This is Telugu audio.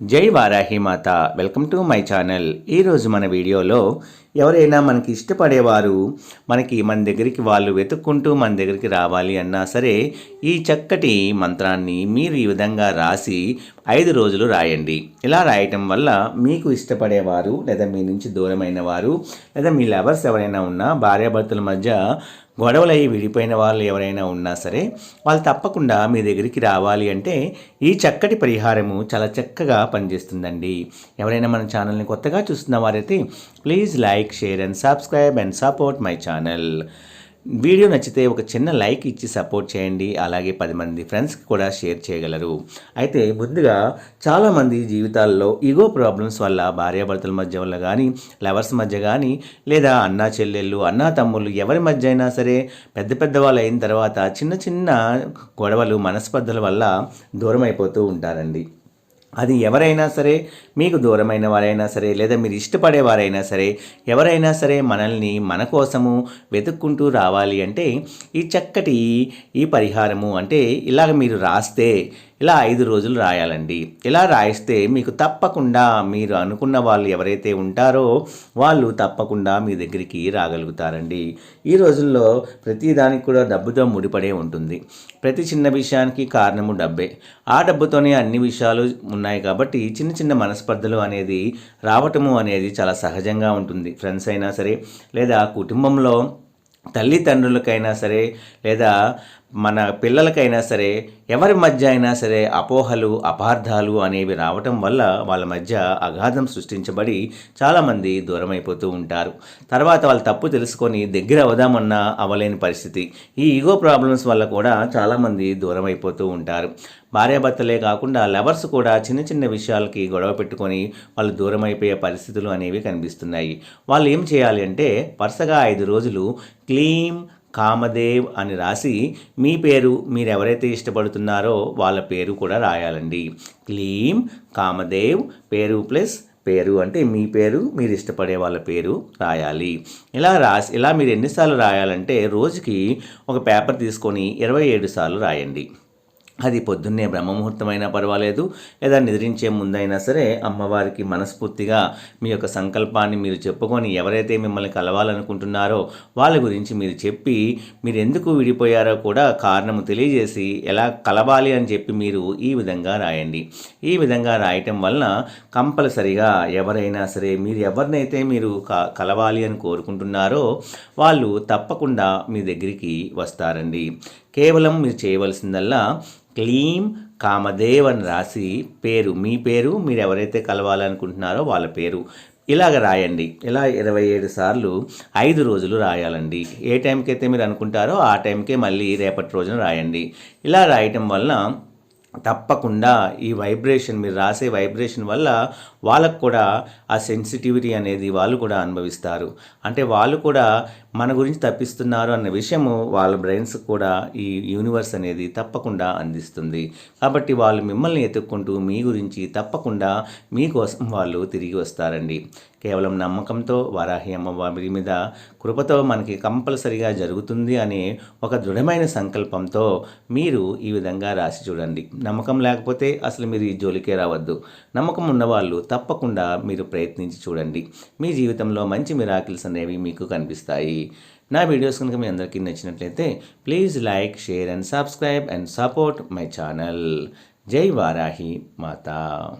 జై Varahi Mata. Welcome to my channel. ఈరోజు మన వీడియోలో ఎవరైనా మనకి ఇష్టపడేవారు మనకి మన దగ్గరికి వాళ్ళు వెతుక్కుంటూ మన దగ్గరికి రావాలి అన్నా సరే ఈ చక్కటి మంత్రాన్ని మీరు ఈ విధంగా రాసి ఐదు రోజులు రాయండి. ఇలా రాయటం వల్ల మీకు ఇష్టపడేవారు లేదా మీ నుంచి దూరమైన వారు లేదా మీ లవర్స్ ఎవరైనా ఉన్నా భార్యాభర్తల మధ్య గొడవలు అయ్యి విడిపోయిన వాళ్ళు ఎవరైనా ఉన్నా సరే వాళ్ళు తప్పకుండా మీ దగ్గరికి రావాలి అంటే ఈ చక్కటి పరిహారము చాలా చక్కగా పనిచేస్తుందండి. ఎవరైనా మన ఛానల్ని కొత్తగా చూస్తున్న వారైతే please like share and subscribe and support my channel. Video నచ్చితే ఒక చిన్న లైక్ ఇచ్చి సపోర్ట్ చేయండి. అలాగే పది మంది ఫ్రెండ్స్కి కూడా షేర్ చేయగలరు. అయితే ముందుగా చాలామంది జీవితాల్లో ఈగో ప్రాబ్లమ్స్ వల్ల భార్యాభర్తల మధ్య వల్ల కానీ లవర్స్ మధ్య కానీ లేదా అన్నా చెల్లెళ్ళు అన్నా తమ్ముళ్ళు ఎవరి మధ్య అయినా సరే పెద్ద పెద్ద వాళ్ళు అయిన తర్వాత చిన్న చిన్న గొడవలు మనస్పర్ధల వల్ల దూరం అయిపోతూ ఉంటారండి. అది ఎవరైనా సరే మీకు దూరమైన వారైనా సరే లేదా మీరు ఇష్టపడే వారైనా సరే ఎవరైనా సరే మనల్ని మన కోసము వెతుక్కుంటూ రావాలి అంటే ఈ చక్కటి ఈ పరిహారము అంటే ఇలాగ మీరు రాస్తే ఇలా ఐదు రోజులు రాయాలండి. ఇలా రాయిస్తే మీకు తప్పకుండా మీరు అనుకున్న వాళ్ళు ఎవరైతే ఉంటారో వాళ్ళు తప్పకుండా మీ దగ్గరికి రాగలుగుతారండి. ఈ రోజుల్లో ప్రతిదానికి కూడా డబ్బుతో ముడిపడే ఉంటుంది. ప్రతి చిన్న విషయానికి కారణము డబ్బే. ఆ డబ్బుతోనే అన్ని విషయాలు ఉన్నాయి కాబట్టి చిన్న చిన్న మనస్పర్ధలు అనేది రావటము అనేది చాలా సహజంగా ఉంటుంది. ఫ్రెండ్స్ అయినా సరే లేదా కుటుంబంలో తల్లిదండ్రులకైనా సరే లేదా మన పిల్లలకైనా సరే ఎవరి మధ్య అయినా సరే అపోహలు అపార్థాలు అనేవి రావటం వల్ల వాళ్ళ మధ్య అగాధం సృష్టించబడి చాలామంది దూరం అయిపోతూ ఉంటారు. తర్వాత వాళ్ళు తప్పు తెలుసుకొని దగ్గర అవదామన్నా అవ్వలేని పరిస్థితి. ఈ ఈగో ప్రాబ్లమ్స్ వల్ల కూడా చాలామంది దూరం అయిపోతూ ఉంటారు. భార్యాభర్తలే కాకుండా లవర్స్ కూడా చిన్న చిన్న విషయాలకి గొడవ పెట్టుకొని వాళ్ళు దూరం అయిపోయే పరిస్థితులు అనేవి కనిపిస్తున్నాయి. వాళ్ళు ఏం చేయాలి అంటే వరుసగా ఐదు రోజులు క్లీమ్ కామదేవ్ అని రాసి మీ పేరు మీరు ఎవరైతే ఇష్టపడుతున్నారో వాళ్ళ పేరు కూడా రాయాలండి. క్లీం కామదేవ్ పేరు ప్లస్ పేరు అంటే మీ పేరు మీరు ఇష్టపడే వాళ్ళ పేరు రాయాలి. ఇలా రాసి ఇలా మీరు ఎన్నిసార్లు రాయాలంటే రోజుకి ఒక పేపర్ తీసుకొని ఇరవై ఏడు సార్లు రాయండి. అది పొద్దున్నే బ్రహ్మముహూర్తమైనా పర్వాలేదు లేదా నిద్రించే ముందైనా సరే అమ్మవారికి మనస్ఫూర్తిగా మీ యొక్క సంకల్పాన్ని మీరు చెప్పుకొని ఎవరైతే మిమ్మల్ని కలవాలనుకుంటున్నారో వాళ్ళ గురించి మీరు చెప్పి మీరు ఎందుకు విడిపోయారో కూడా కారణము తెలియజేసి ఎలా కలవాలి అని చెప్పి మీరు ఈ విధంగా రాయండి. ఈ విధంగా రాయటం వలన కంపల్సరిగా ఎవరైనా సరే మీరు ఎవరినైతే మీరు కలవాలి అని కోరుకుంటున్నారో వాళ్ళు తప్పకుండా మీ దగ్గరికి వస్తారండి. కేవలం మీరు చేయవలసిందల్లా క్లీం కామదేవ్ అని రాసి పేరు. మీ పేరు మీరు ఎవరైతే కలవాలనుకుంటున్నారో వాళ్ళ పేరు ఇలాగ రాయండి. ఇలా ఇరవై ఏడు సార్లు ఐదు రోజులు రాయాలండి. ఏ టైంకి అయితే మీరు అనుకుంటారో ఆ టైంకే మళ్ళీ రేపటి రోజున రాయండి. ఇలా రాయటం వలన తప్పకుండా ఈ వైబ్రేషన్ మీరు రాసే వైబ్రేషన్ వల్ల వాళ్ళకు కూడా ఆ సెన్సిటివిటీ అనేది వాళ్ళు కూడా అనుభవిస్తారు. అంటే వాళ్ళు కూడా మన గురించి తప్పిస్తున్నారు అన్న విషయము వాళ్ళ బ్రెయిన్స్ కూడా ఈ యూనివర్స్ అనేది తప్పకుండా అందిస్తుంది. కాబట్టి వాళ్ళు మిమ్మల్ని ఎత్తుక్కుంటూ మీ గురించి తప్పకుండా మీకోసం వాళ్ళు తిరిగి వస్తారండి. కేవలం నమ్మకంతో వారాహి అమ్మవారి మీద కృపతో మనకి కంపల్సరిగా జరుగుతుంది అనే ఒక దృఢమైన సంకల్పంతో మీరు ఈ విధంగా రాసి చూడండి. నమ్మకం లేకపోతే అసలు మీరు ఈ జోలికే రావద్దు. నమ్మకం ఉన్నవాళ్ళు తప్పకుండా మీరు ప్రయత్నించి చూడండి. మీ జీవితంలో మంచి మిరాకిల్స్ అనేవి మీకు కనిపిస్తాయి. నా వీడియోస్ కనుక మీ అందరికీ నచ్చినట్లయితే please like share and subscribe and support my channel. జై వారాహి మాతా.